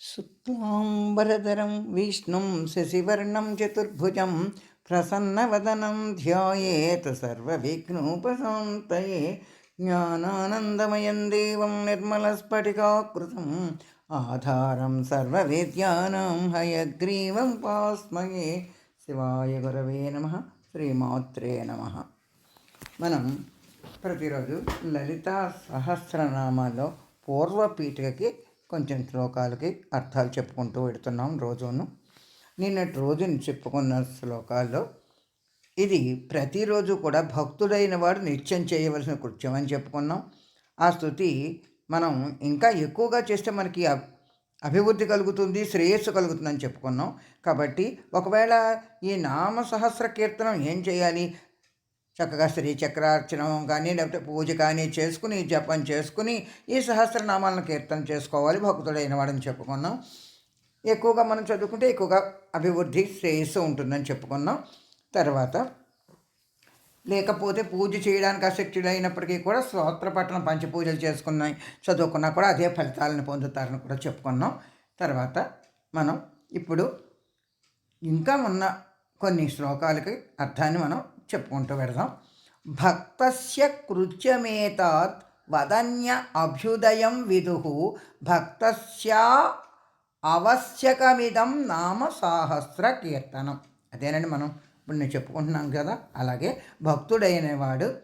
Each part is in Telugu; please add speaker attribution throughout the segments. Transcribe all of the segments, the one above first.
Speaker 1: శుక్లాంబరధరం విష్ణుం శశివర్ణం చతుర్భుజం ప్రసన్నవదనం ధ్యాయేత్ సర్వవిఘ్నోపశాంతయే జ్ఞానానందమయం దేవం నిర్మలస్ఫటికాకృతం ఆధారం సర్వవేద్యానాం హయగ్రీవం పాస్మయే శివాయ గురవే నమ శ్రీమాత్రే నమ మనం ప్రతిరోజు లలితా సహస్రనామాల్లో పూర్వపీఠికకి కొంచెం శ్లోకాలకి అర్థాలు చెప్పుకుంటూ పెడుతున్నాం రోజును. నిన్నటి రోజుని చెప్పుకున్న శ్లోకాల్లో ఇది ప్రతిరోజు కూడా భక్తుడైన వాడు నిత్యం చేయవలసిన కృత్యం అని చెప్పుకున్నాం. ఆ స్థుతి మనం ఇంకా ఎక్కువగా చేస్తే మనకి అభివృద్ధి కలుగుతుంది శ్రేయస్సు కలుగుతుందని చెప్పుకున్నాం. కాబట్టి ఒకవేళ ఈ నామ సహస్ర కీర్తనం ఏం చేయాలి? చక్కగా స్త్రీ చక్రార్చనం కానీ లేకపోతే పూజ కానీ చేసుకుని జపం చేసుకుని ఈ సహస్రనామాలను కీర్తన చేసుకోవాలి భక్తుడైన వాడని చెప్పుకున్నాం. ఎక్కువగా మనం చదువుకుంటే ఎక్కువగా అభివృద్ధి శ్రేయస్సు ఉంటుందని చెప్పుకున్నాం. తర్వాత లేకపోతే పూజ చేయడానికి ఆసక్తుడైనప్పటికీ కూడా స్తోత్రపట్టణం పంచపూజలు చేసుకున్నాయి చదువుకున్నా కూడా అదే ఫలితాలను పొందుతారని కూడా చెప్పుకున్నాం. తర్వాత మనం ఇప్పుడు ఇంకా ఉన్న కొన్ని శ్లోకాలకి అర్థాన్ని మనం చెప్పుకుంటూ పెడదాం. భక్తస్య కృత్యమేతాత్ వదన్య అభ్యుదయం విదు. భక్తస్యా అవశ్యకమిదం నామ సాహస్ర కీర్తనం. అదేనండి మనం ఇప్పుడు నేను చెప్పుకుంటున్నాం కదా అలాగే భక్తుడైనవాడు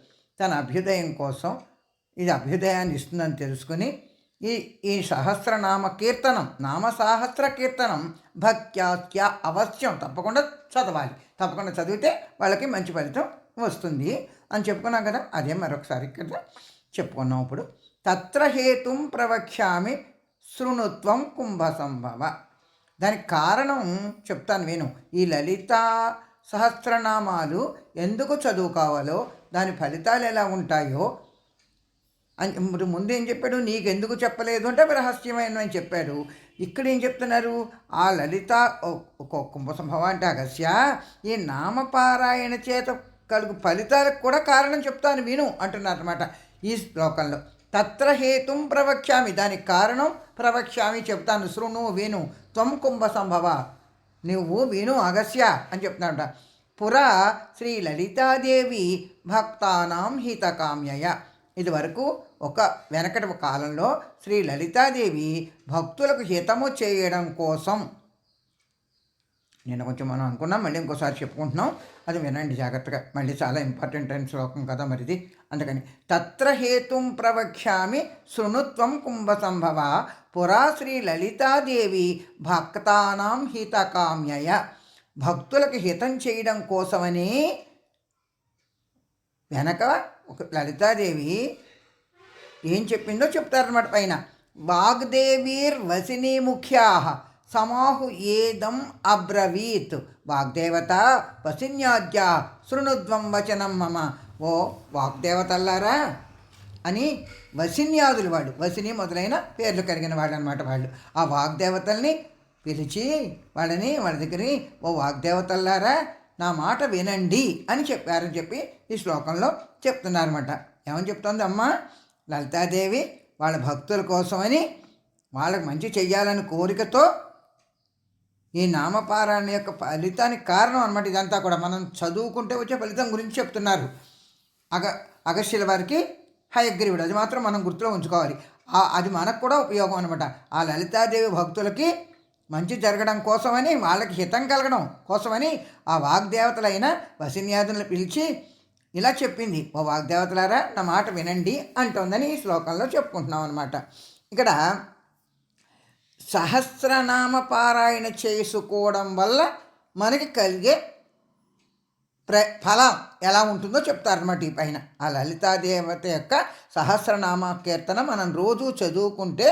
Speaker 1: తన అభ్యుదయం కోసం ఇది అభ్యుదయాన్ని ఇస్తుందని తెలుసుకుని ఈ ఈ సహస్రనామ కీర్తనం నామ సహస్ర కీర్తనం భక్త్యాత్య అవశ్యం. తప్పకుండా చదవాలి. తప్పకుండా చదివితే వాళ్ళకి మంచి ఫలితం వస్తుంది. అని చెప్పుకున్నాం కదా అదే మరొకసారి ఇక్కడ చెప్పుకున్నాం ఇప్పుడు. తత్ర హేతుం ప్రవక్ష్యామి శృణుత్వం కుంభ సంభవ దానికి కారణం చెప్తాను నేను ఈ లలిత సహస్రనామాలు ఎందుకు చదువుకోవాలో దాని ఫలితాలు ఎలా ఉంటాయో అని ఇప్పుడు ముందు ఏం చెప్పాడు? నీకు ఎందుకు చెప్పలేదు? అంటే అవి రహస్యమైన అని చెప్పాడు. ఇక్కడ ఏం చెప్తున్నారు? ఆ లలిత ఒక కుంభసంభవ అంటే అగస్య ఈ నామపారాయణ చేత కలుగు ఫలితాలకు కూడా కారణం చెప్తాను విను అంటున్నారు అనమాట ఈ శ్లోకంలో. తత్ర హేతుం ప్రవక్ష్యామి. దానికి కారణం ప్రవక్ష్యామి చెప్తాను. శృణు విను. త్వం కుంభ సంభవ నువ్వు విను అగస్య అని చెప్తున్నాడ పురా శ్రీ లలితాదేవి భక్తానాం హితకామ్యయ. ఇదివరకు ఒక వెనకటి కాలంలో శ్రీ లలితాదేవి భక్తులకు హితము చేయడం కోసం. నేను కొంచెం మనం అనుకున్నాం మళ్ళీ ఇంకోసారి చెప్పుకుంటున్నాం. అది వినండి జాగ్రత్తగా. మళ్ళీ చాలా ఇంపార్టెంట్ అయిన శ్లోకం కదా మరిది. అందుకని తత్ర హేతుం ప్రవక్ష్యామి శృణుత్వం కుంభ సంభవ పురా శ్రీ లలితాదేవి భక్తానాం హితకామ్యయ. భక్తులకు హితం చేయడం కోసమని వెనక ఒక లలితాదేవి ఏం చెప్పిందో చెప్తారన్నమాట పైన. వాగ్దేవీర్ వసిని ముఖ్యా సమాహు ఏదం అబ్రవీత్. వాగ్దేవత వసిన్యాద్య శృణుద్వం వచనం మమ. ఓ వాగ్దేవతల్లారా? అని వసిన్యాదులు వాడు వసిని మొదలైన పేర్లు కలిగిన వాళ్ళు అనమాట వాళ్ళు. ఆ వాగ్దేవతల్ని పిలిచి వాళ్ళని వాళ్ళ దగ్గరికి ఓ వాగ్దేవతల్లారా నా మాట వినండి అని చెప్పారని చెప్పి ఈ శ్లోకంలో చెప్తున్నారన్నమాట. ఏమని చెప్తోంది అమ్మ? లలితాదేవి వాళ్ళ భక్తుల కోసమని వాళ్ళకి మంచి చెయ్యాలని కోరికతో ఈ నామపారాయణ యొక్క ఫలితానికి కారణం అనమాట ఇదంతా కూడా. మనం చదువుకుంటే వచ్చే ఫలితం గురించి చెప్తున్నారు. అగ అగస్యుల వారికి హయగ్రీవుడు. అది మాత్రం మనం గుర్తులో ఉంచుకోవాలి. అది మనకు కూడా ఉపయోగం అనమాట ఆ లలితాదేవి భక్తులకి మంచి జరగడం కోసమని వాళ్ళకి హితం కలగడం కోసమని ఆ వాగ్దేవతలైన వసిన్యాదులను పిలిచి ఇలా చెప్పింది. ఓ వాగ్దేవతలారా నా మాట వినండి అంటోందని ఈ శ్లోకంలో చెప్పుకుంటున్నాం అనమాట ఇక్కడ సహస్రనామ పారాయణ చేసుకోవడం వల్ల మనకి కలిగే ప్ర ఫలం ఎలా ఉంటుందో చెప్తారన్నమాట ఈ పైన. ఆ లలితాదేవత యొక్క సహస్రనామ కీర్తన మనం రోజు చదువుకుంటే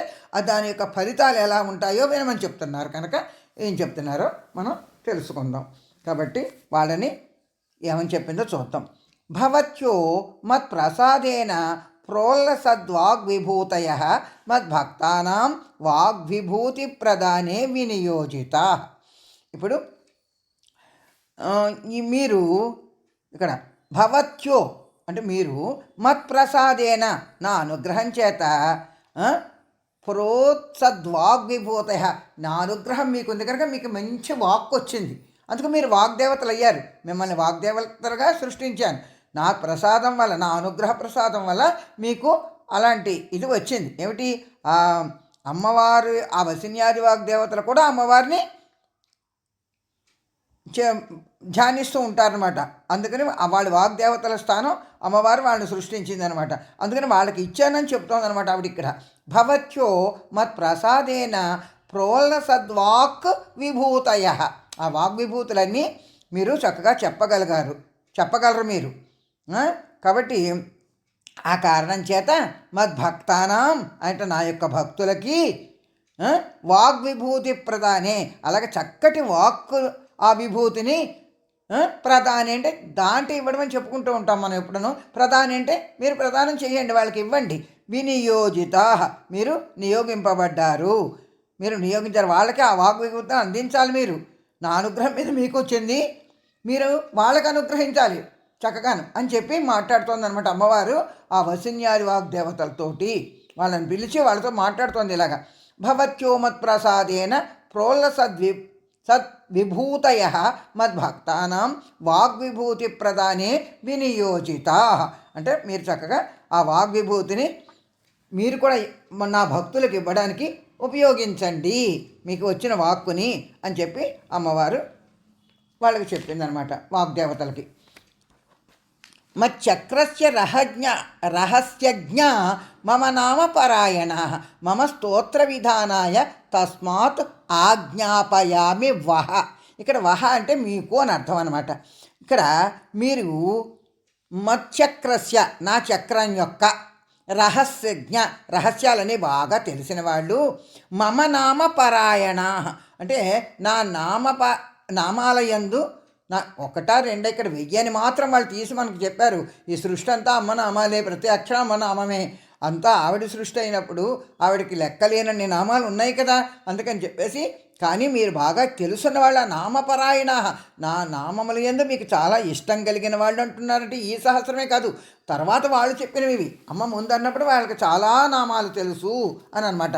Speaker 1: దాని యొక్క ఫలితాలు ఎలా ఉంటాయో వినమని చెప్తున్నారు కనుక ఏం చెప్తున్నారో మనం తెలుసుకుందాం. కాబట్టి వాళ్ళని ఏమని చెప్పిందో చూద్దాం. భవత్యో మత్ప్రసాదేన ప్రోల్లసద్వాగ్విభూతయ మద్భక్తానాం వాగ్విభూతి ప్రదానే వినియోజిత. ఇప్పుడు మీరు ఇక్కడ భవత్యో అంటే మీరు మత్ప్రసాదేన నా అనుగ్రహం చేత ఆ, ప్రోత్సద్వాగ్విభూత నా అనుగ్రహం మీకు ఉంది కనుక మీకు మంచి వాక్ వచ్చింది అందుకు మీరు వాగ్దేవతలు అయ్యారు మిమ్మల్ని వాగ్దేవతలుగా సృష్టించాను. నా ప్రసాదం వల్ల నా అనుగ్రహ ప్రసాదం వల్ల మీకు అలాంటి ఇది వచ్చింది. ఏమిటి? అమ్మవారు ఆ వసిన్యాది వాగ్దేవతలు కూడా అమ్మవారిని ధ్యానిస్తూ ఉంటారనమాట అందుకని వాళ్ళ వాగ్దేవతల స్థానం అమ్మవారు వాళ్ళని సృష్టించింది అనమాట అందుకని వాళ్ళకి ఇచ్చానని చెప్తోంది అనమాట ఆవిడ ఇక్కడ. భవత్యో మత్ ప్రసాదేన ప్రోల సద్వాక్ విభూతయ. ఆ వాగ్విభూతులన్నీ మీరు చక్కగా చెప్పగలిగారు. చెప్పగలరు మీరు. కాబట్టి ఆ కారణం చేత మద్భక్తానాం అంటే నా యొక్క భక్తులకి వాగ్విభూతి ప్రధానే అలాగే చక్కటి వాక్కు ఆ విభూతిని ప్రధాని అంటే దాంట్లో ఇవ్వడమని చెప్పుకుంటూ ఉంటాం మనం ఎప్పుడను. ప్రధాని అంటే మీరు ప్రదానం చేయండి వాళ్ళకి ఇవ్వండి. వినియోజిత. మీరు నియోగింపబడ్డారు. మీరు నియోగించారు. వాళ్ళకి ఆ వాగ్విభూతిని అందించాలి మీరు. నా అనుగ్రహం మీద మీకు వచ్చింది. మీరు వాళ్ళకి అనుగ్రహించాలి. చక్కగాను అని చెప్పి మాట్లాడుతోంది అనమాట అమ్మవారు ఆ వసిన్యారి వాగ్దేవతలతోటి. వాళ్ళని పిలిచి వాళ్ళతో మాట్లాడుతోంది ఇలాగా. భవత్యోమత్ ప్రసాదేన ప్రోల్ల సద్వి సద్విభూతయ మద్భక్తానాం వాగ్విభూతి ప్రదానే వినియోజిత. అంటే మీరు చక్కగా ఆ వాగ్విభూతిని మీరు కూడా నా భక్తులకు ఇవ్వడానికి ఉపయోగించండి. మీకు వచ్చిన వాక్కుని అని చెప్పి అమ్మవారు వాళ్ళకి చెప్పిందనమాట వాగ్దేవతలకి. మచ్చక్రస్య రహజ్ఞ రహస్యజ్ఞ మమ నామ పరాయణ మమ స్తోత్ర విధానాయ తస్మాత్ ఆజ్ఞాపయామి వహ ఇక్కడ వహ అంటే మీకు అని అర్థం అనమాట ఇక్కడ మీరు మచ్చక్రస్య నా చక్రం యొక్క రహస్యజ్ఞ రహస్యాలని బాగా తెలిసిన వాళ్ళు మమ నామ పరాయణ అంటే నా నామ ప నామాలయందు నా ఒకటా రెండా ఇక్కడ వెయ్యి అని మాత్రం వాళ్ళు తీసి మనకు చెప్పారు. ఈ సృష్టి అంతా అమ్మ నామాలే ప్రతి అక్షరం అమ్మ నామమే. అంతా ఆవిడ సృష్టి అయినప్పుడు ఆవిడకి లెక్కలేనన్ని నామాలు ఉన్నాయి కదా అందుకని చెప్పేసి కానీ మీరు బాగా తెలుసున్న వాళ్ళ నామపరాయణ. నా నామములు ఎందు మీకు చాలా ఇష్టం కలిగిన వాళ్ళు అంటున్నారంటే ఈ సహస్రమే కాదు. తర్వాత వాళ్ళు చెప్పినవి ఇవి. అమ్మ ముందు అన్నప్పుడు వాళ్ళకి చాలా నామాలు తెలుసు అని అనమాట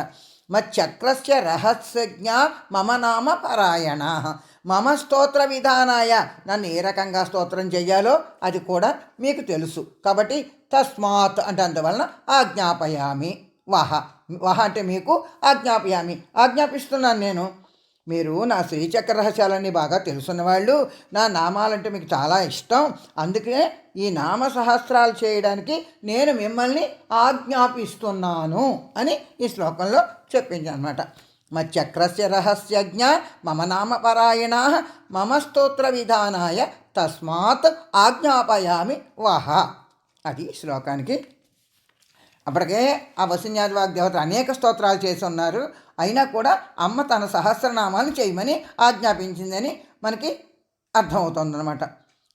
Speaker 1: మా చక్రస్య రహస్యజ్ఞ మమ నామ పరాయణ మమ స్తోత్ర విధానాయ. నన్ను ఏ రకంగా స్తోత్రం చేయాలో అది కూడా మీకు తెలుసు. కాబట్టి తస్మాత్ అంటే అందువలన ఆజ్ఞాపయామి. వహ. వహ అంటే మీకు ఆజ్ఞాపయామి. ఆజ్ఞాపిస్తున్నాను నేను. మీరు నా శ్రీచక్ర రహస్యాలన్నీ బాగా తెలుసున్నవాళ్ళు నా నామాలంటే మీకు చాలా ఇష్టం. అందుకే ఈ నామ సహస్రాలు చేయడానికి నేను మిమ్మల్ని ఆజ్ఞాపిస్తున్నాను అని ఈ శ్లోకంలో చెప్పింది అనమాట మచ్చక్రస్య రహస్యజ్ఞ మమ నామపరాయణ మమ స్తోత్ర విధానాయ తస్మాత్ ఆజ్ఞాపయామి వహ. అది శ్లోకానికి. అప్పటికే ఆ వసున్యాది వాగ్దేవత అనేక స్తోత్రాలు చేసి ఉన్నారు అయినా కూడా అమ్మ తన సహస్రనామాలు చేయమని ఆజ్ఞాపించిందని మనకి అర్థమవుతుందన్నమాట.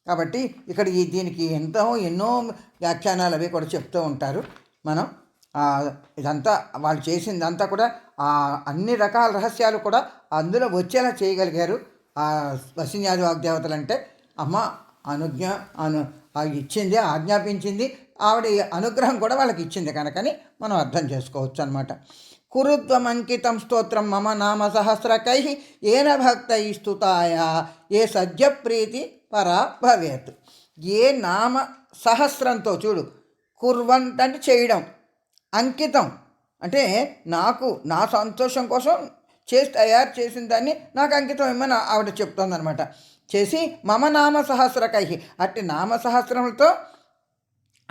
Speaker 1: కాబట్టి ఇక్కడ ఈ దీనికి ఎంతో ఎన్నో వ్యాఖ్యానాలు అవి కూడా చెప్తూ ఉంటారు. మనం ఇదంతా వాళ్ళు చేసిందంతా కూడా అన్ని రకాల రహస్యాలు కూడా అందులో వచ్చేలా చేయగలిగారు ఆ వసిన్యాది వాగ్దేవతలు అంటే అమ్మ అనుజ్ఞ అను ఇచ్చింది ఆజ్ఞాపించింది ఆవిడ అనుగ్రహం కూడా వాళ్ళకి ఇచ్చింది కనుకని మనం అర్థం చేసుకోవచ్చు అనమాట కురుద్వమంకితం స్తోత్రం మమ నామ సహస్రకై ఏన భక్త స్తుతాయ ఏ సద్య ప్రీతి పరా భవేత్. ఏ నామ సహస్రంతో చూడు కుర్వంట్ అంటే చేయడం అంకితం అంటే నాకు నా సంతోషం కోసం చేసి తయారు చేసిన దాన్ని నాకు అంకితం ఇమ్మని ఆవిడ చెప్తోందనమాట చేసి మమ నామ సహస్రకై అట్టి నామ సహస్రములతో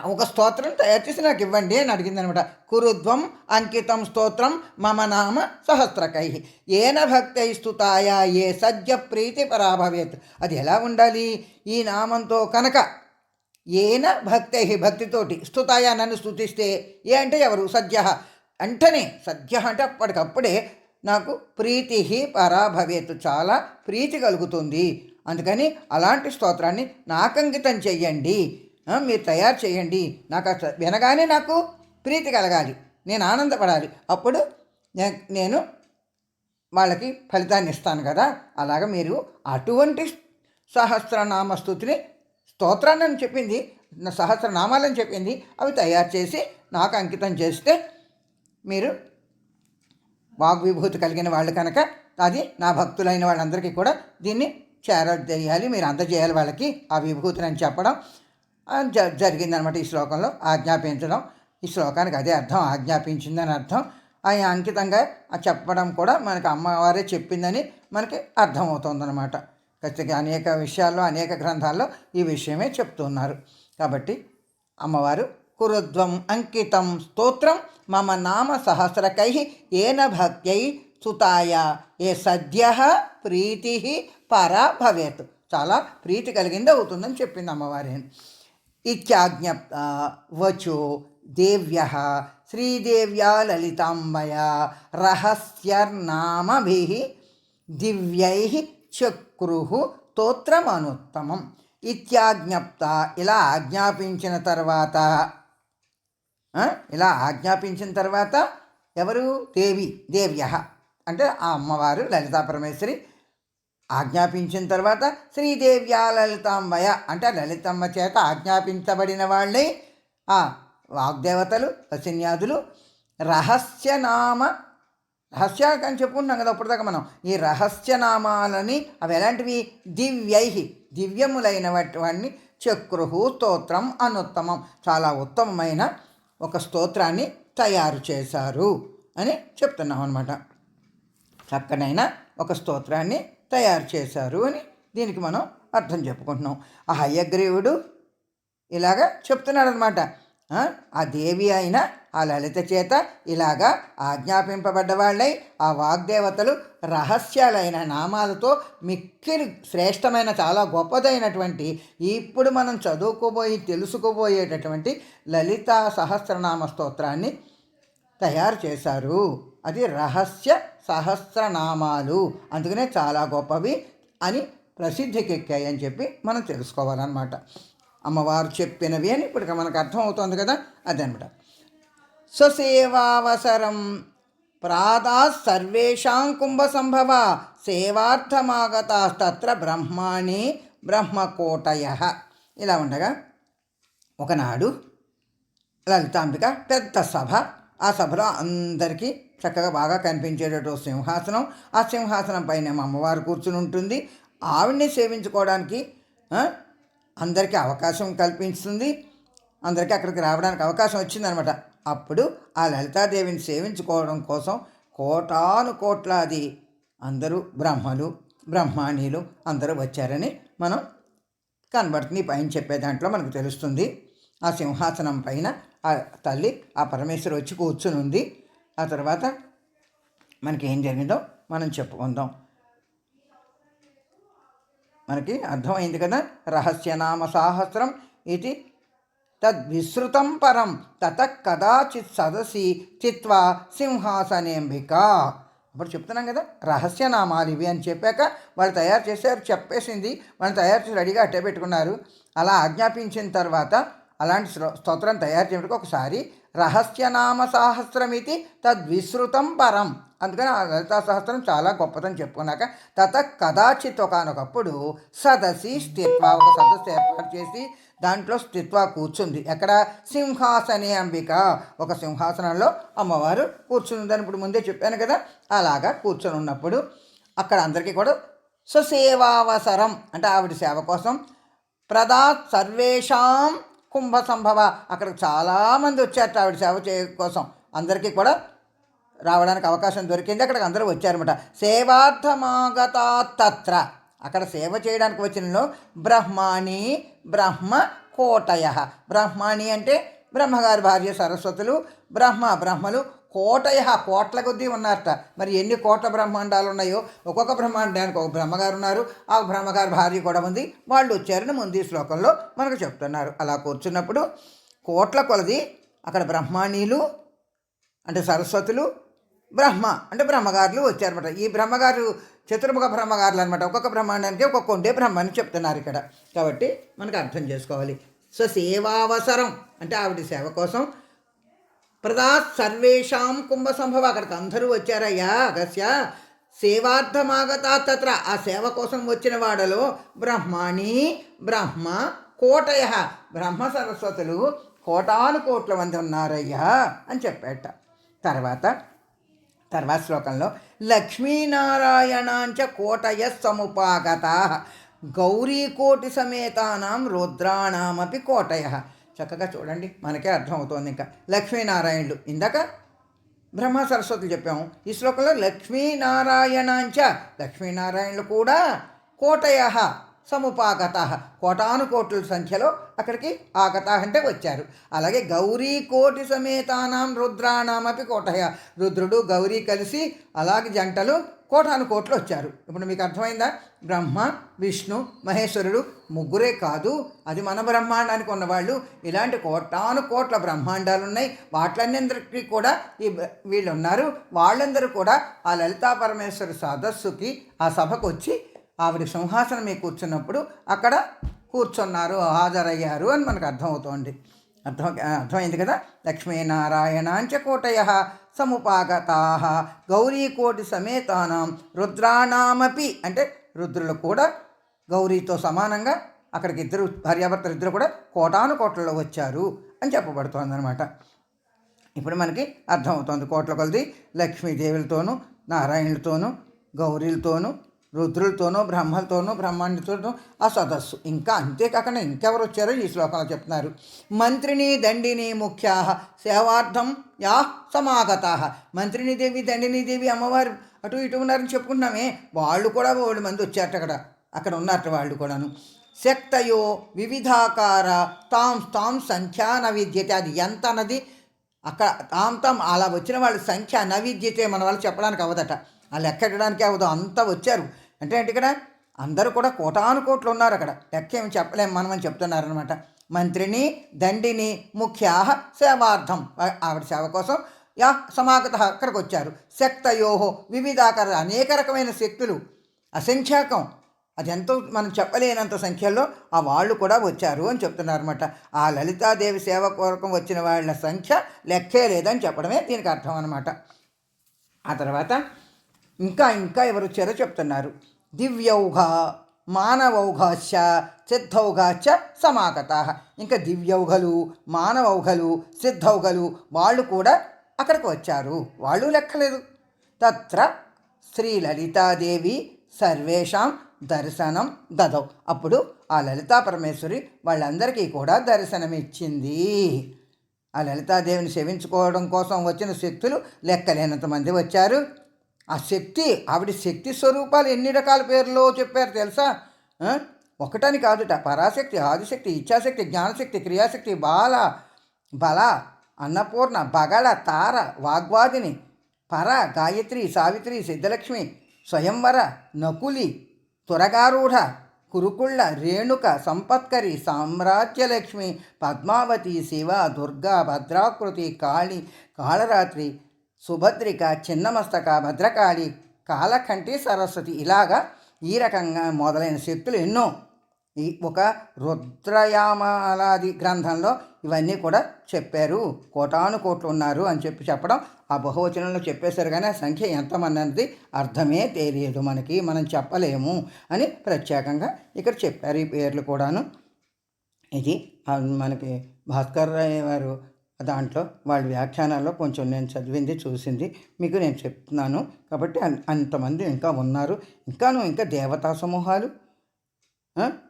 Speaker 1: ఒక స్తోత్రం తయారు చేసి నాకు ఇవ్వండి అని అడిగింది అనమాట కురుధ్వం అంకితం స్తోత్రం మమ నామ సహస్రకై ఏన భక్తై స్థుతాయా ఏ సద్య ప్రీతి పరాభవేత్. అది ఎలా ఉండాలి? ఈ నామంతో కనుక ఏన భక్తై భక్తితోటి స్థుతాయా నన్ను స్థుతిస్తే ఏ అంటే ఎవరు? సద్య వెంటనే సద్య అంటే అప్పటికప్పుడే నాకు ప్రీతి పరాభవేత్ చాలా ప్రీతి కలుగుతుంది. అందుకని అలాంటి స్తోత్రాన్ని నాకు అంకితం చెయ్యండి మీరు తయారు చేయండి నాకు వినగానే నాకు ప్రీతి కలగాలి. నేను ఆనందపడాలి. అప్పుడు నేను వాళ్ళకి ఫలితాన్ని ఇస్తాను కదా. అలాగ మీరు అటువంటి సహస్రనామ స్థుతిని స్తోత్రాన్ని అని చెప్పింది సహస్రనామాలని చెప్పింది అవి తయారు చేసి నాకు అంకితం చేస్తే మీరు వాగ్విభూతి కలిగిన వాళ్ళు కనుక అది నా భక్తులైన వాళ్ళందరికీ కూడా దీన్ని చేరజేయాలి మీరు అందజేయాలి వాళ్ళకి ఆ విభూతిని అని చెప్పడం. జ జరిగిందనమాట ఈ శ్లోకంలో ఆజ్ఞాపించడం. ఈ శ్లోకానికి అదే అర్థం ఆజ్ఞాపించిందని అర్థం. ఆయన అంకితంగా చెప్పడం కూడా మనకి అమ్మవారే చెప్పిందని మనకి అర్థమవుతుందన్నమాట ఖచ్చితంగా అనేక విషయాల్లో అనేక గ్రంథాల్లో ఈ విషయమే చెప్తున్నారు. కాబట్టి అమ్మవారు కురుద్వం అంకితం స్తోత్రం మమ నామ సహస్రకై ఏన భక్త్యై సుతాయ ఏ సద్య ప్రీతి పరా భవేత్ చాలా ప్రీతి కలిగింది అవుతుందని చెప్పింది అమ్మవారి. ఇత్యాజ్ఞ వచో దేవ్య శ్రీదేవ్యా లలితాంబయ రహస్యర్నామభి దివ్యై చక్రు స్తోత్రమనుత్తమం. ఇత్యాజ్ఞప్త ఇలా ఆజ్ఞాపించిన తర్వాత ఇలా ఆజ్ఞాపించిన తర్వాత ఎవరు? దేవి దేవ్య. అంటే ఆ అమ్మవారు లలితా పరమేశ్వరి ఆజ్ఞాపించిన తర్వాత శ్రీదేవ్యా లలితాంబయ అంటే లలితమ్మ చేత ఆజ్ఞాపించబడిన వాళ్ళే ఆ వాగ్దేవతలు వసిన్యాదులు రహస్యనామ రహస్యాలు అని చెప్పుకుంటున్నాం కదా అప్పటిదాకా మనం. ఈ రహస్యనామాలని అవి ఎలాంటివి? దివ్యై దివ్యములైన వాటిని చక్రుహు స్తోత్రం అనుత్తమం. చాలా ఉత్తమమైన ఒక స్తోత్రాన్ని తయారు చేశారు అని చెప్తున్నాం అనమాట చక్కనైన ఒక స్తోత్రాన్ని తయారు చేశారు అని దీనికి మనం అర్థం చెప్పుకుంటున్నాం. ఆ హయగ్రీవుడు ఇలాగ చెప్తున్నాడు అనమాట ఆ దేవి అయిన ఆ లలిత చేత ఇలాగా ఆజ్ఞాపింపబడ్డ వాళ్ళై ఆ వాగ్దేవతలు రహస్యాలైన నామాలతో మిక్కిలి శ్రేష్టమైన చాలా గొప్పదైనటువంటి ఇప్పుడు మనం చదువుకోబోయి తెలుసుకోబోయేటటువంటి లలితా సహస్రనామ స్తోత్రాన్ని తయారు చేశారు. అది రహస్య సహస్రనామాలు. అందుకనే చాలా గొప్పవి అని ప్రసిద్ధికెక్కాయి అని చెప్పి మనం తెలుసుకోవాలన్నమాట. అమ్మవారు చెప్పినవి అని ఇప్పుడు మనకు అర్థమవుతుంది కదా అదనమాట. స్వసేవావసరం ప్రాదా సర్వేషాం కుంభ సంభవ సేవార్థమాగతాస్తత్ర బ్రహ్మాణి బ్రహ్మకోటయ. ఇలా ఉండగా ఒకనాడు లలితాంబిక పెద్ద సభ ఆ సభలో అందరికీ చక్కగా బాగా కనిపించేటట్టు సింహాసనం ఆ సింహాసనం పైన అమ్మవారు కూర్చుని ఉంటుంది. ఆవిడ్ని సేవించుకోవడానికి అందరికీ అవకాశం కల్పిస్తుంది అందరికీ అక్కడికి రావడానికి అవకాశం వచ్చిందనమాట. అప్పుడు ఆ లలితాదేవిని సేవించుకోవడం కోసం కోటాను కోట్లాది అందరూ బ్రహ్మలు బ్రహ్మాణీలు అందరూ వచ్చారని మనం కనబడుతుంది. పైన చెప్పే దాంట్లో మనకు తెలుస్తుంది. ఆ సింహాసనం పైన ఆ తల్లి ఆ పరమేశ్వరు వచ్చి కూర్చుని ఉంది ఆ తర్వాత మనకి ఏం జరిగిందో మనం చెప్పుకుందాం. మనకి అర్థమైంది కదా? రహస్యనామ సాహస్రం ఇది తద్విశ్రుతం పరం తత కదాచిత్ సదసి చిత్వా సింహాసనేంబిక. అప్పుడు చెప్తున్నాం కదా రహస్యనామాలు ఇవి అని చెప్పాక వాళ్ళు తయారు చేశారు చెప్పేసింది వాళ్ళు తయారు చేసి రెడీగా అట్టే పెట్టుకున్నారు. అలా ఆజ్ఞాపించిన తర్వాత అలాంటి స్తోత్రం తయారు చేయడానికి ఒకసారి రహస్యనామ సహస్రమితి తద్విశ్రుతం పరం. అందుకని ఆ లలితా సహస్రం చాలా గొప్పదని చెప్పుకున్నాక తత కదాచిత్ ఒకనొకప్పుడు సదసి స్థిత్వ ఒక సదస్సు ఏర్పాటు చేసి దాంట్లో స్థిత్వ కూర్చుంది. ఎక్కడ? సింహాసనే అంబిక. ఒక సింహాసనంలో అమ్మవారు కూర్చుందని ఇప్పుడు ముందే చెప్పాను కదా. అలాగా కూర్చొని ఉన్నప్పుడు అక్కడ అందరికీ కూడా సుసేవావసరం అంటే ఆవిడ సేవ కోసం ప్రదా సర్వేషాం కుంభ సంభవ అక్కడికి చాలామంది వచ్చారట ఆవిడ సేవ చే కోసం. అందరికీ కూడా రావడానికి అవకాశం దొరికింది. అక్కడికి అందరూ వచ్చారనమాట సేవార్థమాగత తత్ర అక్కడ సేవ చేయడానికి వచ్చినలో బ్రహ్మాణి బ్రహ్మ కోటయ బ్రహ్మాణి అంటే బ్రహ్మగారి భార్య సరస్వతులు బ్రహ్మ బ్రహ్మలు కోటయ కోట్ల కొద్దీ ఉన్నారట. మరి ఎన్ని కోట్ల బ్రహ్మాండాలు ఉన్నాయో ఒక్కొక్క బ్రహ్మాండానికి ఒక బ్రహ్మగారు ఉన్నారు ఆ బ్రహ్మగారి భార్య కూడా ఉంది. వాళ్ళు వచ్చారని ముందు శ్లోకంలో మనకు చెప్తున్నారు. అలా కూర్చున్నప్పుడు కోట్ల కొలది అక్కడ బ్రహ్మాణీలు అంటే సరస్వతులు బ్రహ్మ అంటే బ్రహ్మగారులు వచ్చారనమాట ఈ బ్రహ్మగారు చతుర్ముఖ బ్రహ్మగారులు అనమాట ఒక్కొక్క బ్రహ్మాండానికి ఒక్కొక్క ఉండే బ్రహ్మ అని చెప్తున్నారు ఇక్కడ. కాబట్టి మనకు అర్థం చేసుకోవాలి. సో సేవావసరం అంటే ఆవిడ సేవ కోసం ప్రదా సర్వేషాం కుంభ సంభవ అక్కడికి అందరూ వచ్చారయ్యా అగస్య. సేవార్థమాగత తత్ర. ఆ సేవ కోసం వచ్చిన వాడలో బ్రహ్మాణి బ్రహ్మ కోటయ. బ్రహ్మ సరస్వతులు కోటాను కోట్ల మంది ఉన్నారయ్యా అని చెప్పాట. తర్వాత తర్వాత శ్లోకంలో లక్ష్మీనారాయణాంచ కోటయ సముపాగత. గౌరీకోటి సమేతానాం రుద్రాణమపి కోటయ. చక్కగా చూడండి మనకే అర్థమవుతోంది ఇంకా. లక్ష్మీనారాయణులు. ఇందాక బ్రహ్మ సరస్వతులు చెప్పాము. ఈ శ్లోకంలో లక్ష్మీనారాయణాంచ. లక్ష్మీనారాయణులు కూడా కోటయ సముపాగత. కోటానుకోట్ల సంఖ్యలో అక్కడికి ఆగత అంటే వచ్చారు. అలాగే గౌరీ కోటి సమేతానాం రుద్రానామపి కోటయ. రుద్రుడు గౌరీ కలిసి అలాగే జంటలు కోటానుకోట్లు వచ్చారు. ఇప్పుడు మీకు అర్థమైందా? బ్రహ్మ విష్ణు మహేశ్వరుడు ముగ్గురే కాదు అది మన బ్రహ్మాండానికి ఉన్నవాళ్ళు. ఇలాంటి కోటాను కోట్ల బ్రహ్మాండాలు ఉన్నాయి వాటిలన్నిందరికీ కూడా ఈ వీళ్ళు ఉన్నారు వాళ్ళందరూ కూడా ఆ లలితా పరమేశ్వర సదస్సుకి ఆ సభకు వచ్చి ఆవిడ సింహాసనం మీద కూర్చున్నప్పుడు అక్కడ కూర్చున్నారు హాజరయ్యారు అని మనకు అర్థమవుతోంది. అర్థం అర్థమైంది కదా? లక్ష్మీనారాయణాంచ కోటయ సముపాగతా గౌరీకోటి సమేతానం రుద్రాణామపి. అంటే రుద్రులు కూడా గౌరీతో సమానంగా అక్కడికి ఇద్దరు భార్యాభర్తలు ఇద్దరు కూడా కోటాను కోట్లలో వచ్చారు అని చెప్పబడుతోంది అనమాట ఇప్పుడు మనకి అర్థమవుతోంది కోట్ల కొలది లక్ష్మీదేవులతోనూ నారాయణులతోనూ గౌరీలతోనూ రుద్రులతోనూ బ్రహ్మలతోనూ బ్రహ్మాండతోనూ ఆ సదస్సు. ఇంకా అంతేకాకుండా ఇంకెవరు వచ్చారో ఈ శ్లోకంలో చెప్తున్నారు. మంత్రిని దండిని ముఖ్యా సేవార్థం యా సమాగత. మంత్రిని దేవి దండిని దేవి అమ్మవారు అటు ఇటు ఉన్నారని చెప్పుకుంటున్నామే. వాళ్ళు కూడా ఏడు మంది వచ్చారట అక్కడ. అక్కడ ఉన్నారట వాళ్ళు కూడాను. శక్తయో వివిధాకార తాం తాం సంఖ్యా నవిద్యతే అది ఎంత అన్నది అక్కడ తాం తాం అలా వచ్చిన వాళ్ళ సంఖ్య నవిద్యతే మన వాళ్ళు చెప్పడానికి అవ్వదట. ఆ లెక్కడానికి అవ్వదు. అంతా వచ్చారు. అంటే ఏంటి ఇక్కడ? అందరూ కూడా కోటాను కోట్లు ఉన్నారు అక్కడ. లెక్క ఏమి చెప్పలేము మనం అని చెప్తున్నారనమాట మంత్రిని దండిని ముఖ్యా సేవార్థం. ఆవిడ సేవ కోసం యా సమాగత అక్కడికి వచ్చారు. శక్తయోహో వివిధాకర అనేక రకమైన శక్తులు. అసంఖ్యాకం. అది ఎంతో మనం చెప్పలేనంత సంఖ్యలో ఆ వాళ్ళు కూడా వచ్చారు అని చెప్తున్నారన్నమాట. ఆ లలితాదేవి సేవ కోరకం వచ్చిన వాళ్ళ సంఖ్య లెక్కే లేదని చెప్పడమే దీనికి అర్థం అనమాట ఆ తర్వాత ఇంకా ఇంకా ఎవరు వచ్చారో చెప్తున్నారు. దివ్యౌఘ మానవౌఘాశ్చ సిద్ధౌఘాశ్చ సమాగత ఇంకా దివ్యౌఘలు మానవౌఘలు సిద్ధౌఘలు వాళ్ళు కూడా అక్కడికి వచ్చారు. వాళ్ళు లెక్కలేదు. తత్ర శ్రీ లలితాదేవి సర్వేషాం దర్శనం దదౌ. అప్పుడు ఆ లలితా పరమేశ్వరి వాళ్ళందరికీ కూడా దర్శనమిచ్చింది ఆ లలితాదేవిని సేవించుకోవడం కోసం వచ్చిన శక్తులు లెక్కలేనంత మంది వచ్చారు. ఆ శక్తి ఆవిడ శక్తి స్వరూపాలు ఎన్ని రకాల పేర్లో చెప్పారు తెలుసా? ఒకటని కాదుట. పరాశక్తి ఆదిశక్తి ఇచ్ఛాశక్తి జ్ఞానశక్తి క్రియాశక్తి బాల బల అన్నపూర్ణ బగళ తార వాగ్వాదిని పర గాయత్రి సావిత్రి సిద్ధలక్ష్మి స్వయంవర నకులి తురగారూఢ కురుకుళ్ళ రేణుక సంపత్కరి సామ్రాజ్యలక్ష్మి పద్మావతి శివ దుర్గా భద్రాకృతి కాళి కాళరాత్రి సుభద్రిక చిన్నమస్తక భద్రకాళి కాలకంటి సరస్వతి ఇలాగా ఈ రకంగా మొదలైన శక్తులు ఎన్నో. ఈ ఒక రుద్రయామాలాది గ్రంథంలో ఇవన్నీ కూడా చెప్పారు. కోటాను కోట్లు ఉన్నారు అని చెప్పి చెప్పడం ఆ బహువచనంలో చెప్పేశారు కానీ ఆ సంఖ్య ఎంతమంది అర్థమే తెలియదు మనకి మనం చెప్పలేము అని ప్రత్యేకంగా ఇక్కడ చెప్పారు ఈ పేర్లు కూడాను. ఇది మనకి భాస్కర్ రాయ్ వారు దాంట్లో వాళ్ళ వ్యాఖ్యానాల్లో కొంచెం నేను చదివింది చూసింది మీకు నేను చెప్తున్నాను. కాబట్టి అన్- అంతమంది ఇంకా ఉన్నారు. ఇంకాను ఇంకా దేవతా సమూహాలు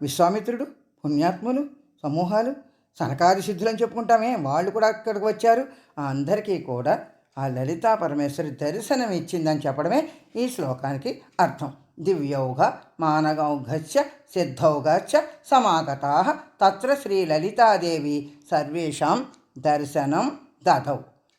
Speaker 1: విశ్వామిత్రుడు పుణ్యాత్ములు సమూహాలు సనకాది సిద్ధులు అని చెప్పుకుంటామే. వాళ్ళు కూడా అక్కడికి వచ్చారు. ఆ అందరికీ కూడా ఆ లలితా పరమేశ్వరి దర్శనం ఇచ్చిందని చెప్పడమే ఈ శ్లోకానికి అర్థం. దివ్యౌఘ మానగౌఘస్య సిద్ధౌఘశ్చ సమాగతా తత్ర శ్రీ లలితాదేవి సర్వేషాం దర్శనం దదౌ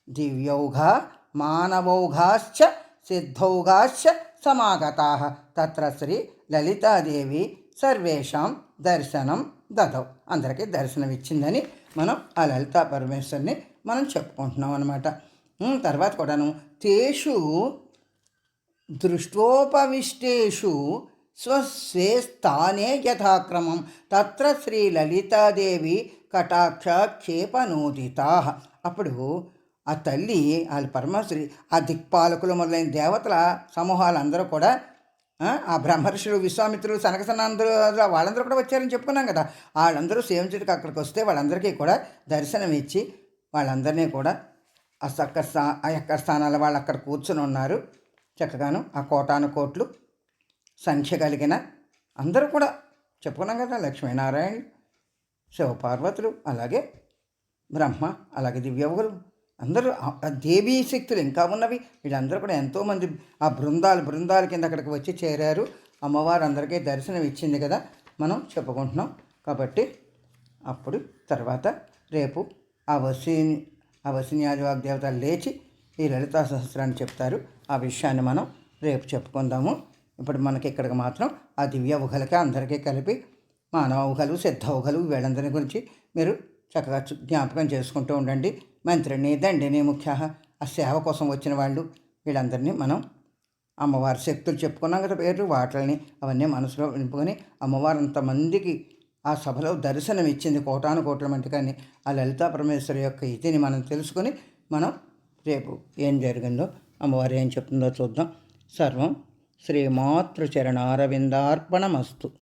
Speaker 1: దివ్యౌఘ మానవౌఘాశ్చ సిద్ధౌఘాశ్చ సమాగతా తత్ర శ్రీ లలితాదేవి సర్వేషాం దర్శనం దదౌ అందరికీ దర్శనం ఇచ్చిందని మనం ఆ లలితా పరమేశ్వరిని మనం చెప్పుకుంటున్నాం అనమాట తర్వాత కూడాను తేషు దృష్టోపవిష్టేషు స్వస్వే స్థానే యథాక్రమం. తత్ర శ్రీ లలితాదేవి కటాక్ష క్షేపనోదితా అప్పుడు ఆ తల్లి వాళ్ళ పరమశ్రీ ఆ దిక్పాలకులు మొదలైన దేవతల సమూహాలందరూ కూడా ఆ, బ్రహ్మర్షులు విశ్వామిత్రులు సనకసనందరూ వాళ్ళందరూ కూడా వచ్చారని చెప్పుకున్నాం కదా. వాళ్ళందరూ సేవించడానికి అక్కడికి వస్తే వాళ్ళందరికీ కూడా దర్శనం ఇచ్చి వాళ్ళందరినీ కూడా ఆ చక్క స్థా ఆ యొక్క స్థానాల వాళ్ళు అక్కడ కూర్చుని ఉన్నారు. చక్కగాను ఆ కోటాను కోట్లు సంఖ్య కలిగిన అందరూ కూడా చెప్పుకున్నాం కదా లక్ష్మీనారాయణ శివపార్వతులు అలాగే బ్రహ్మ అలాగే దివ్యవులు అందరూ ఆ- దేవీ శక్తులు ఇంకా ఉన్నవి. వీళ్ళందరూ కూడా ఎంతోమంది ఆ బృందాలు బృందాల కింద అక్కడికి వచ్చి చేరారు. అమ్మవారు అందరికీ దర్శనం ఇచ్చింది కదా మనం చెప్పుకుంటున్నాం. కాబట్టి అప్పుడు తర్వాత రేపు ఆ వసి ఆ వసిన్యాది వాగ్దేవత లేచి ఈ లలితా సహస్రాన్ని చెప్తారు. ఆ విషయాన్ని మనం రేపు చెప్పుకుందాము. ఇప్పుడు మనకి ఇక్కడికి మాత్రం ఆ దివ్య ఊహలకి అందరికీ కలిపి మానవ ఊహలు సిద్ధ ఊహలు వీళ్ళందరి గురించి మీరు చక్కగా జ్ఞాపకం చేసుకుంటూ ఉండండి. మంత్రిని దండిని ముఖ్య ఆ సేవ కోసం వచ్చిన వాళ్ళు వీళ్ళందరినీ మనం అమ్మవారి శక్తులు చెప్పుకున్నాం కదా పేర్లు వాటిని అవన్నీ మనసులో నింపుకొని అమ్మవారు అంతమందికి ఆ సభలో దర్శనం ఇచ్చింది కోటాను కోట్ల మంది కానీ ఆ లలితా పరమేశ్వరి యొక్క ఇతిని మనం తెలుసుకొని మనం రేపు ఏం జరిగిందో అమ్మవారు ఏం చెప్తుందో చూద్దాం. సర్వం శ్రీమాతృచరణారవిందార్పణమస్తు